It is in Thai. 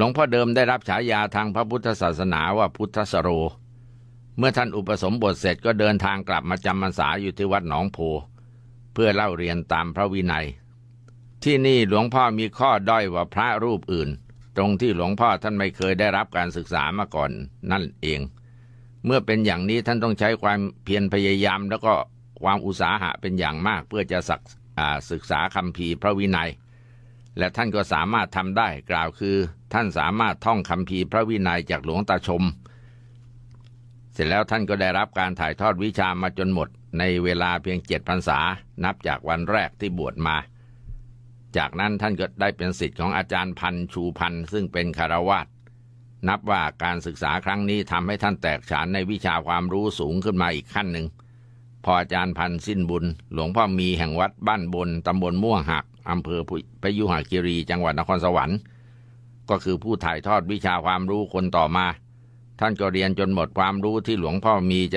หลวงพ่อเดิมได้รับฉายาทางพระพุทธศาสนาว่าพุทธสโร เมื่อท่านอุปสมบทเสร็จก็เดินทางกลับมาจำพรรษาอยู่ที่วัดหนองโพ เพื่อเล่าเรียนตามพระวินัย ที่นี่หลวงพ่อมีข้อด้อยกว่าพระรูปอื่น ตรงที่หลวงพ่อท่านไม่เคยได้รับการศึกษามาก่อนนั่นเอง เมื่อเป็นอย่างนี้ท่านต้องใช้ความเพียรพยายามแล้วก็ความอุตสาหะเป็นอย่างมากเพื่อจะศึกษาคำภีร์พระวินัย และท่านก็สามารถทำได้กล่าวคือ ท่านสามารถท่องคำภีร์พระวินัยจากหลวงตาชม เสร็จแล้วท่านก็ได้รับการถ่ายทอดวิชามาจนหมด ในเวลาเพียงเจ็ดพรรษา นับจากวันแรกที่บวชมา จากนั้นท่านก็ได้เป็นสิทธิ์ของอาจารย์พันชูพันซึ่งเป็นคารวาสนับว่าการศึกษาครั้งนี้ทำให้ท่านแตกฉานในวิชาความรู้สูงขึ้นมาอีกขั้นหนึ่ง ออาจารย์พันธ์สิ้นบุญ หลวงพ่อมีแห่งวัดบ้านบนตำบลม่วงหักอำเภอพยุหคีรีจังหวัดนครสวรรค์ ก็คือผู้ถ่ายทอดวิชาความรู้คนต่อมา ท่านก็เรียนจนหมดความรู้ที่หลวงพ่อมีจะ